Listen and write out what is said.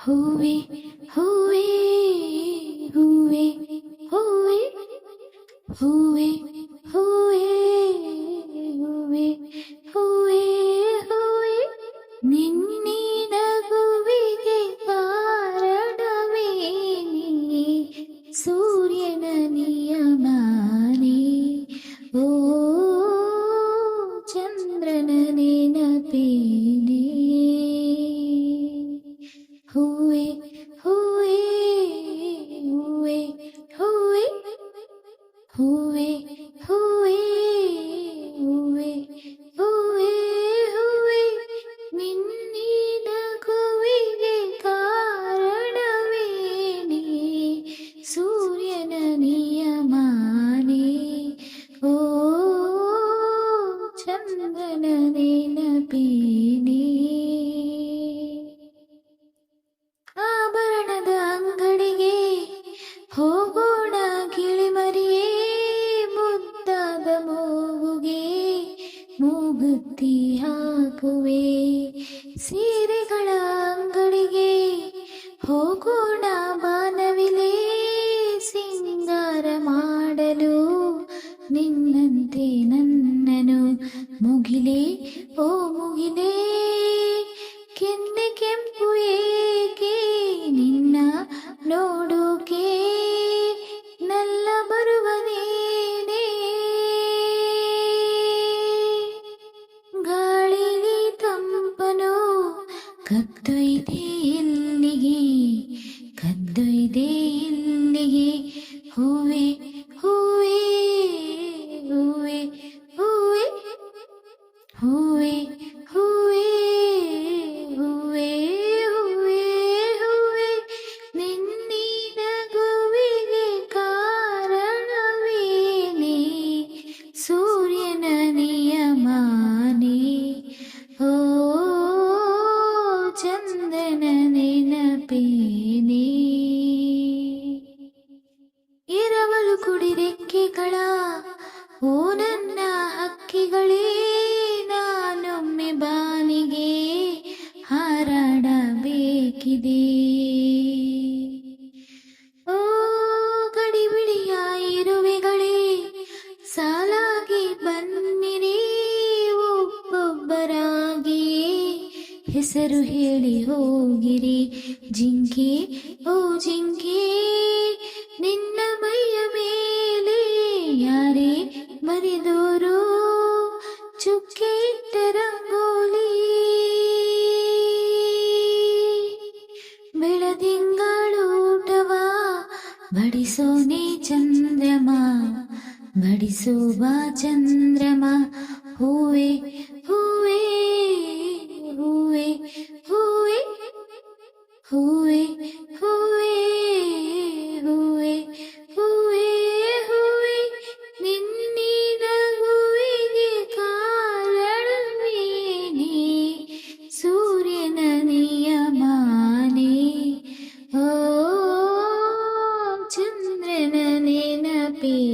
ಹೂವೆ ಹೂವೆ ಹೂವೆ ಹೂವೆ ಹೂವೆ हुए हुए हुए हुए हुए നിന്നീടകുവിയെ കാരണമേ നീ സൂര്യന നിയമാനേ ഓ ചന്ദന നിലപീനേ ಮೂಗುತ್ತಿ ಹಾಕುವೆ ಸೀರೆಗಳ ಅಂಗಡಿಗೆ ಹೋಗೋಣ ಬಾನವಿಲೆ ಸಿಂಗಾರ ಮಾಡಲು ನಿನ್ನಂತೆ ನನ್ನನು ಮುಗಿಲೆ. ಓ ಕದ್ದೊಯ್ದೆ ಎಲ್ಲಿಗೆ ಕದ್ದೊಯ್ದೆ ಎಲ್ಲಿ ಹೆಸರು ಹೇಳಿ ಹೋಗಿರಿ. ಜಿಂಕೆ, ಓ ಜಿಂಕೆ, ನಿನ್ನ ಮೈಯ ಮೇಲೆ ಯಾರೇ ಬರಿದೋರು ಚುಕ್ಕೆ ಇಟ್ಟ ರಂಗೋಲಿ ಬೆಳದಿಂಗಳೂಟವ ಬಡಿಸೋನೆ ಚಂದ್ರಮ, ಬಡಿಸುವ ಚಂದ್ರಮ, ಹೂವೆ be